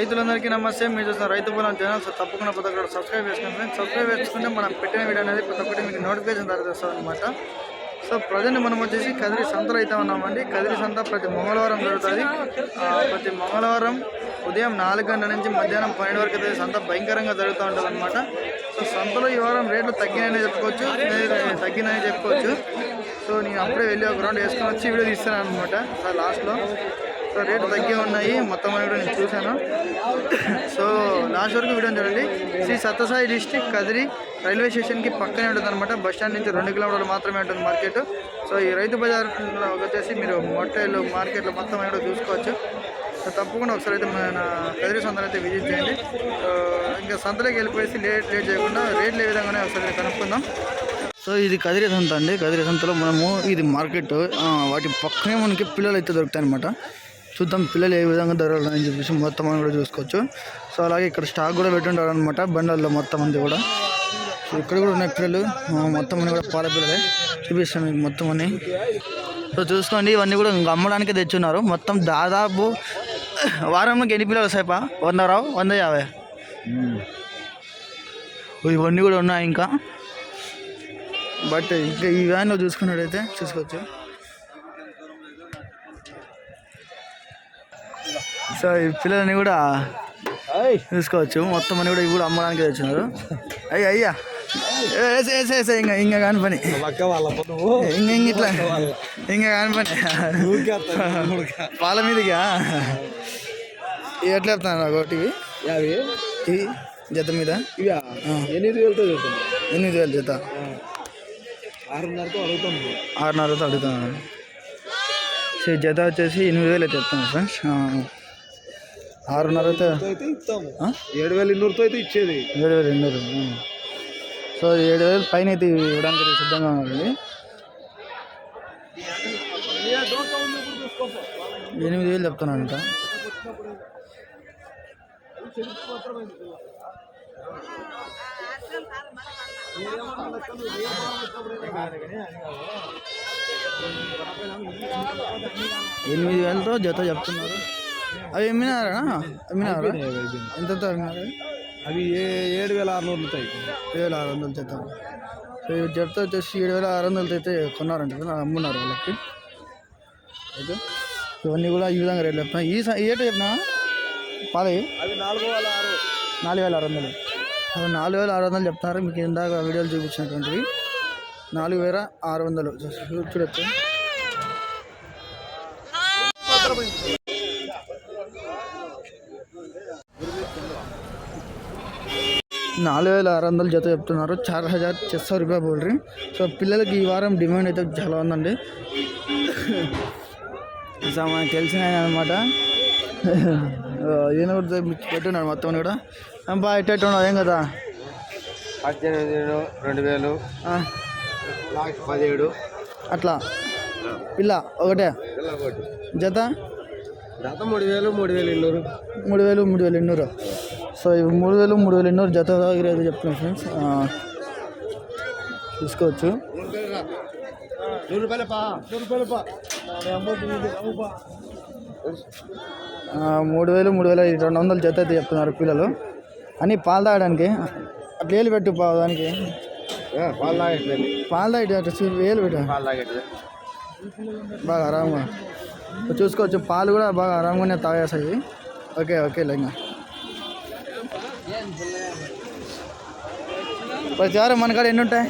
రైతులందరికీ నమస్తే. మీరు చూసిన రైతు పొలం ఛానల్ సో తప్పకుండా ప్రతి ఒక్కరు సబ్స్క్రైబ్ చేసుకోండి ఫ్రెండ్స్. సబ్స్క్రైబ్ చేసుకుంటే మనం పెట్టిన వీడియో అనేది ప్రతి ఒక్కటి మీకు నోటిఫికేషన్ ద్వారా అనమాట సో ప్రజెంట్ మనం వచ్చేసి కదిరి సంతలో అయితే ఉన్నామండి. కదిరి సంత ప్రతి మంగళవారం జరుగుతుంది. ప్రతి మంగళవారం ఉదయం నాలుగు గంటల నుంచి మధ్యాహ్నం పన్నెండు వరకు అయితే సంత భయంకరంగా జరుగుతూ ఉంటుంది అనమాట సో సంతలో ఈ వారం రేట్లు తగ్గినాయని చెప్పుకోవచ్చు తగ్గినాయని చెప్పుకోవచ్చు. సో నేను అప్పుడే వెళ్ళి ఒక రౌండ్ వేసుకొని వచ్చి వీడియో తీస్తాను అనమాట లాస్ట్లో సో రేట్లు తగ్గి ఉన్నాయి. మొత్తం అని కూడా నేను చూశాను. సో లాస్ట్ వరకు వీడియో చూడండి. శ్రీ సత్యసాయి డిస్టిక్ కదిరి రైల్వే స్టేషన్కి పక్కనే ఉంటుంది అనమాట బస్ స్టాండ్ నుంచి రెండు కిలోమీటర్లు మాత్రమే ఉంటుంది మార్కెట్. సో ఈ రైతు బజార్ వచ్చేసి మీరు మొట్టైలు మార్కెట్లో మొత్తం అని కూడా చూసుకోవచ్చు. సో తప్పకుండా ఒకసారి అయితే మన కదిరి సంతలు అయితే విజిట్ చేయండి. సో ఇంకా సంతలోకి వెళ్ళిపోయేసి లేట్ లేట్ చేయకుండా రేట్లు ఏ విధంగానే ఒకసారి కనుక్కుందాం. సో ఇది కదిరి సంత అండి. కదిరి సంతలో మనము ఇది మార్కెట్. వాటి పక్కనే మనకి పిల్లలు అయితే దొరుకుతాయి అనమాట చూద్దాం పిల్లలు ఏ విధంగా దొరకాలని చెప్పేసి మొత్తం అని కూడా చూసుకోవచ్చు. సో అలాగే ఇక్కడ స్టాక్ కూడా పెట్టుంటారు అనమాట బండల్లో మొత్తం అంది కూడా. సో ఇక్కడ కూడా ఉన్నాయి పిల్లలు మొత్తం అన్ని కూడా పాల పిల్లలే చూపిస్తాం మీకు మొత్తం అన్ని. సో చూసుకోండి ఇవన్నీ కూడా ఇంకా అమ్మడానికి తెచ్చున్నారు. మొత్తం దాదాపు వారంలోకి ఎన్ని పిల్లలు సేప వంద రావు? వంద యాభై? ఇవన్నీ కూడా ఉన్నాయి ఇంకా. బట్ ఇంకా ఈ వ్యాన్లో చూసుకున్నట్టయితే చూసుకోవచ్చు. సో ఈ పిల్లలని కూడా చూసుకోవచ్చు. మొత్తం అని కూడా ఇవి కూడా అమ్మడానికి తెచ్చినారు అయ్యి అయ్యా. వేసే వేసే వేసే ఇంకా ఇంకా కాని పని. వాళ్ళ ఇంక ఇంక ఇట్లా. ఇంకా కాని పని. పాల మీదగా ఎట్లా చెప్తాను ఒకటి? యాభై ఇవి జత మీద? ఇవా? ఎనిమిది వేలతో చెప్తాను ఎనిమిది వేలు జత. ఆరున్నరతో అడుగుతాను. ఆరున్నరతో అడుగుతాను. జత వచ్చేసి ఎనిమిది వేలు అయితే చెప్తాను ఫ్రెండ్స్ ఆరున్నరతో అయితే ఇస్తాము? ఏడు వేల ఇన్నూరుతో అయితే ఇచ్చేది. ఏడు వేలు ఎన్నూరు ఆ. సో ఏడు వేలు పైన అయితే ఇవ్వడానికి సిద్ధంగా ఉందండి ఎనిమిది వేలు చెప్తున్నాను అంట. ఎనిమిది వేలతో జత చెప్తున్నారు. అవి ఎమ్మినారా ఎమ్మినారా ఎంత అవి ఏ ఏడు వేల ఆరునూరు ఉంటాయి ఏడు వేల ఆరు వందలు జత సో జత వచ్చేసి ఏడు వేల ఆరు వందలతో అయితే కొన్నారంట అమ్మున్నారు వాళ్ళకి. ఓకే ఇవన్నీ కూడా ఈ విధంగా రేట్లు చెప్తున్నా. ఈ రేటు చెప్పినా పాలవి అవి నాలుగు వేల ఆరు. నాలుగు వేల ఆరు వందలు. అవి నాలుగు వేల ఆరు వందలు చెప్తున్నారు మీకు ఇందాక వీడియోలు చూపించినటువంటివి. నాలుగు వేల ఆరు వందలు. చూడొచ్చు నాలుగు వేల ఆరు వందలు జత చెప్తున్నారు. చార్ హజార్ చెస్సో రూపాయ బోల్ సో పిల్లలకి ఈ వారం డిమాండ్ అయితే చాలా ఉందండి. సో మనకు తెలిసిన ఆయన అనమాట ఈయన కూడా పెట్టున్నాడు మొత్తం కూడా. బా ఎట్టు ఉన్నావు ఏం కదా పద్దెనిమిది రెండు వేలు. పదిహేడు. అట్లా. పిల్ల ఒకటే? జత? గత మూడు వేలు మూడు వేలు ఇన్నూరు. మూడు వేలు మూడు వేలు ఎన్నూరు సో ఇవి మూడు వేలు మూడు వేలు ఎన్నూరు జత దగ్గర అయితే చెప్తున్నాను ఫ్రెండ్స్ తీసుకోవచ్చు. మూడు వేలు మూడు వేల రెండు వందలు జత అయితే చెప్తున్నారు పిల్లలు. అని పాలు తాగడానికి అట్లా వేలు పెట్టు పా దానికి. పాలు తాగట్లేదు. పాలు తాగి అట్లా చూ- వేలు పెట్టు. పాలు తాగట్లేదు. బాగా ఆరాంగా. చూసుకోవచ్చు పాలు కూడా బాగా ఆరాంగానే తాగేస్తాయి ఓకే ఓకే ఇంకా ప్రతి వారం మన కాడ ఎన్ని ఉంటాయి?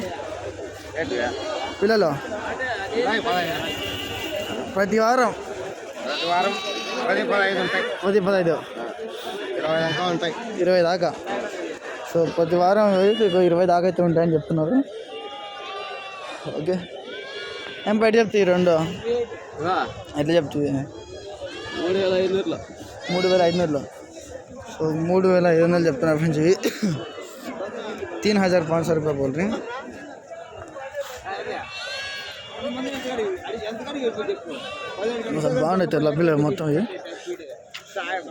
పిల్లలు? ప్రతి వారం ప్రతి వారం పది పదహైదు ఉంటాయి. పది పదహైదు. ఇరవై దాకా ఉంటాయి. ఇరవై దాకా? సో ప్రతి వారం ఇరవై దాకా అయితే ఉంటాయని చెప్తున్నారు. ఓకే. ఏం బయట చెప్తాయి రెండు? ఎట్లా చెప్తుంది మూడు వేల ఐదునూరులో. మూడు వేల ఐదునూరులో. సో మూడు వేల ఐదు వందలు చెప్తున్నారు ఫ్రెండ్స్ ఇవి. तीन हज़ार पाँच सौ रुपये बोल रहे అసలు బాగుండే తెల్ల పిల్లలు మొత్తం ఇవి.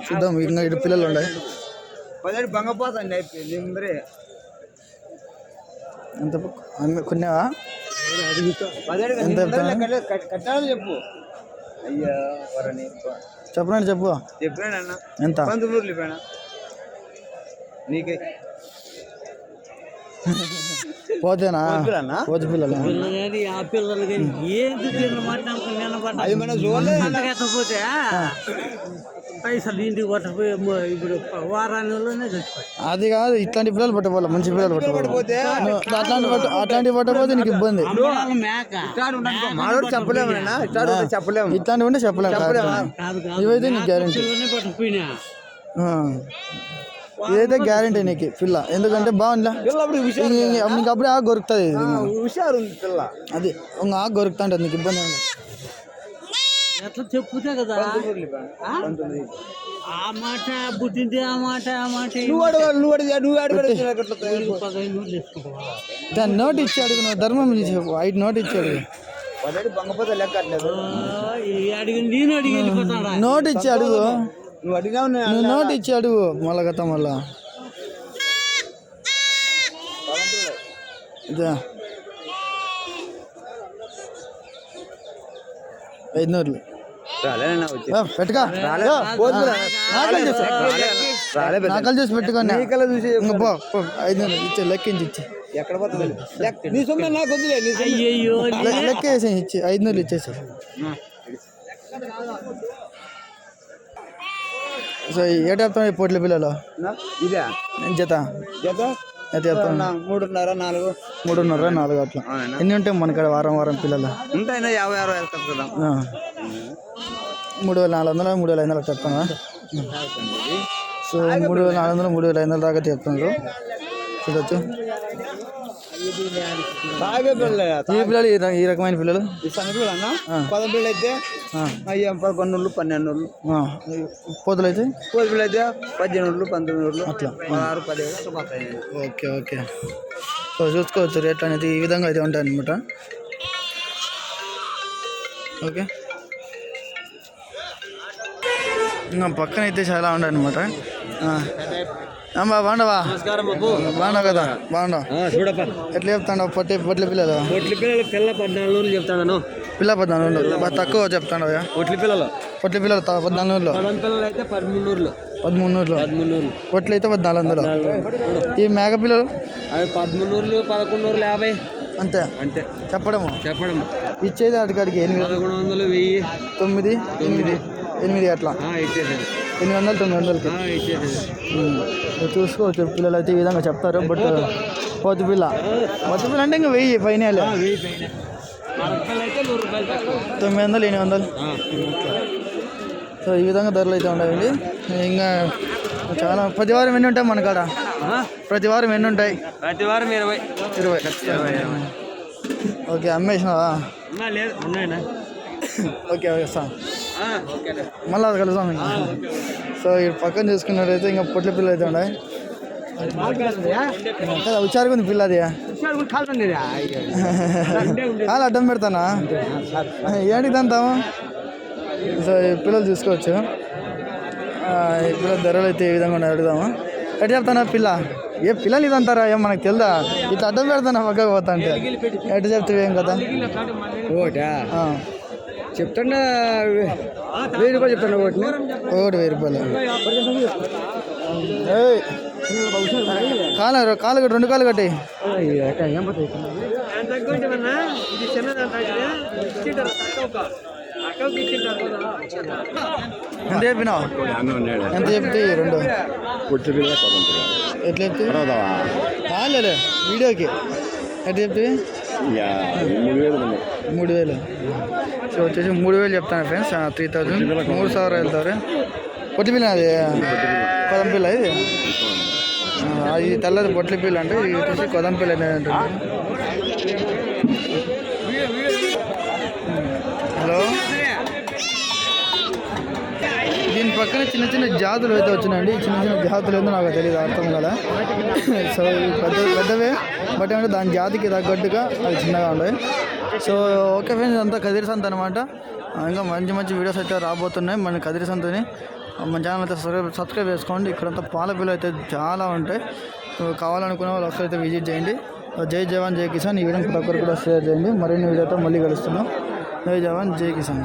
చూద్దాం ఇంకా ఇటు పిల్లలు ఉన్నాయి పదిహేడు బంగపోతండి అయిపోయింది ఎంత కొన్నావా? కట్టాలని చెప్పు. అయ్యా చెప్పనండి చెప్పు. చెప్పినా ఎంత? పంతొమ్మిది నీకే. పోతేనా? వద్దురన్నా? పోతు పిల్లలు. కానీ ఆ పిల్లలు కానీ ఏంది తిన్నమాట నిలబడ్డా అది మన చూడలేదు అంతకెత్తపోతే పైసలు ఇంటికి పట్టపోయి ఇప్పుడు వారానిలోనే చచ్చిపోయి. అది కాదు ఇట్లాంటి పిల్లలు పట్టుకోవాలి మంచి పిల్లలు పట్టుకోవాలి. అట్లాంటి అట్లాంటి పట్టకపోతే నీకు ఇబ్బంది. చెప్పలేము ఇట్లాడు ఉంటే చెప్పలేము. ఇట్లాంటివి ఉంటే చెప్పలేము కాదు కాదు. ఇవైతే నీకు గ్యారంటీ ఇదైతే గ్యారంటీ నీకు పిల్ల. ఎందుకంటే బాగుందిలా. నీకు అప్పుడే ఆకు దొరుకుతుంది ఇది. హుషారు ఉంది పిల్ల. అది ఇంక ఆకు దొరుకుతా ఉంటుంది నీకు ఇబ్బంది ఏమి లేదు. ఎట్లా చెప్పుతే కదా? ఆ? ఆ మాట బుద్ధింది ఆ మాట ఆ మాట నోట్ ఇచ్చి అడుగు నువ్వు ధర్మం చెప్పు. ఐదు నోట్ ఇచ్చి అడుగు బంగపోతే లెక్క అట్లేదు. ఆ, ఈ అడిగి నేను అడిగి నోట్ ఇచ్చి అడుగు నువ్వు నువ్వు నోట్ ఇచ్చి అడుగు మళ్ళా గత మళ్ళా ఇదా ఐదు నోట్లు. పెట్టుకో. నాకలు చేసి పెట్టుకోండి చూసి ఐదు నోట్లు ఇచ్చే లెక్కించి ఇచ్చి. ఎక్కడ పోతుంది? లెక్క- నీ సొమ్మే నాకు వద్దులే నీ సొమ్మే. అయ్యయ్యో లె- లెక్క వేసి ఇచ్చి. ఐదు నోట్లు ఇచ్చేసి సో ఏట చెప్తాను పొట్ల పిల్లలు? ఇదే? జత. జత? చెప్తాను. మూడున్నర నాలుగు. మూడున్నర నాలుగు అట్లా? ఎన్ని ఉంటాయి మనకాడ వారం వారం పిల్లలు? ఉంటాయినా యాభై అరవై. మూడు వేల నాలుగు వందలు మూడు వేల ఐదు వందలు చెప్తాను. సో మూడు వేల నాలుగు వందలు మూడు వేల ఐదు వందల దాకా చెప్తున్నారు చూడొచ్చు. ఈ పిల్లలు ఈ రకమైన పిల్లలు? ఈ సంగతి పిల్ల అన్న పదం పిల్ల అయితే. అయ్యా పదకొండు పన్నెండు. పోతులు అయితే కోడి పిల్ల అయితే పద్దెనిమిది పంతొమ్మిది అట్లా. పదహారు పదిహేడు ఓకే ఓకే. సో చూసుకోవచ్చు రేట్లు అనేది ఈ విధంగా అయితే ఉంటాయి అనమాట ఓకే. ఇంకా పక్కన అయితే చాలా ఉన్నాయి అనమాట అమ్మా బాగుండవా బాగున్నావు కదా? బాగున్నావు? చూడప్ప. ఎట్లా చెప్తాను పొట్టి పొట్ల పిల్లలు? పిల్లలు పిల్ల పద్నాలుగు నూరు చెప్తాను పిల్ల పద్నాలుగు బాగా తక్కువ చెప్తాను పిల్లలు. పొట్ల పిల్లలు పద్నాలుగు పదం పిల్లలు అయితే పదమూడు పదమూడు పదమూడు పొట్లు అయితే పద్నాలుగు వందలు. ఈ మేక పిల్లలు? అవి పదమూడు పదకొండు యాభై. అంతే. అంతే. చెప్పడము? చెప్పడం ఇచ్చేది అటుకాడికి ఎనిమిది? పదకొండు వందలు వెయ్యి. తొమ్మిది? ఎనిమిది. ఎనిమిది అట్లా. ఎనిమిది వందలు తొమ్మిది వందలకి. చూసుకోవచ్చు పిల్లలు అయితే ఈ విధంగా చెప్తారు బట్ పోతు పిల్ల. పోతు పిల్ల అంటే ఇంకా వెయ్యి పైన తొమ్మిది వందలు ఎనిమిది వందలు. సో ఈ విధంగా ధరలు అయితే ఉన్నాయండి. ఇంకా చాలా ప్రతి వారం ఎన్ని ఉంటాయి మన కాడ? ప్రతి వారం ఎన్ని ఉంటాయి? ప్రతి వారం ఇరవై. ఇరవై. ఓకే అమ్మేసినావా? లేదు ఓకే ఓకే సార్. మళ్ళీ అది కలుద్దాం. సో ఈ పక్కన చూసుకున్నట్టయితే ఇంకా పొట్ల పిల్లలు అయితే ఉన్నాయి. కదా ఉచ్చారుగా ఉంది పిల్ల అది కాలు అడ్డం పెడతానా? ఏంటి తంతాము సో పిల్లలు చూసుకోవచ్చు. పిల్లల ధరలు అయితే ఏ విధంగా ఉన్నాయి అడుగుదాము? ఎట్లా చెప్తానా పిల్ల? ఏ పిల్లలు ఇది అంటారా? ఏం మనకు తెలుదా? ఇట్లా అడ్డం పెడతానా? పక్కకు పోతా అంటే. ఎట్లా చెప్తావు? కదా ఓటా? ఆ, చెప్తాడా వెయ్యి రూపాయలు చెప్తాను ఒకటి ఒకటి వెయ్యి రూపాయలు. కాలు కాలు కట్టి రెండు కాలు కట్టి. ఎంత చెప్పినావు? ఎంత చెప్తే రెండు? ఎట్లా చెప్తే? కాలేదు వీడియోకి. ఎట్లా చెప్తే? మూడు వేలు మూడు వేలు సో వచ్చేసి మూడు వేలు చెప్తాను ఫ్రెండ్స్. త్రీ థౌజండ్ మూడు సార్ వెళ్తారు. పొట్టి పిల్ల అది కొదం పిల్ల ఇది? అది తెల్లది పొట్లి పిల్ల అంటే ఇది వచ్చేసి కొదం పిల్ల అనేది హలో? దీని పక్కన చిన్న చిన్న జాతులు అయితే వచ్చినాయండి. చిన్న చిన్న జాతులు ఏందో నాకు తెలియదు అర్థం కదా సో పెద్ద పెద్దవే బట్ అంటే దాని జాతికి తగ్గట్టుగా అవి చిన్నగా ఉన్నాయి సో ఓకే ఫ్రెండ్స్ అంతా కదిరి సంత అనమాట ఇంకా మంచి మంచి వీడియోస్ అయితే రాబోతున్నాయి. మన కదిరి సంతని మన ఛానల్ అయితే సబ్స్క్రైబ్ సబ్స్క్రైబ్ చేసుకోండి. ఇక్కడంతా పాల పిల్లలు అయితే చాలా ఉంటాయి. సో కావాలనుకునే వాళ్ళు ఒకసారి అయితే విజిట్ చేయండి. జై జవాన్ జై కిసాన్. ఈ వీడియో ప్రతి ఒక్కరు కూడా షేర్ చేయండి. మరిన్ని వీడియోతో మళ్ళీ కలుస్తున్నాం. జై జవాన్ జై కిసాన్.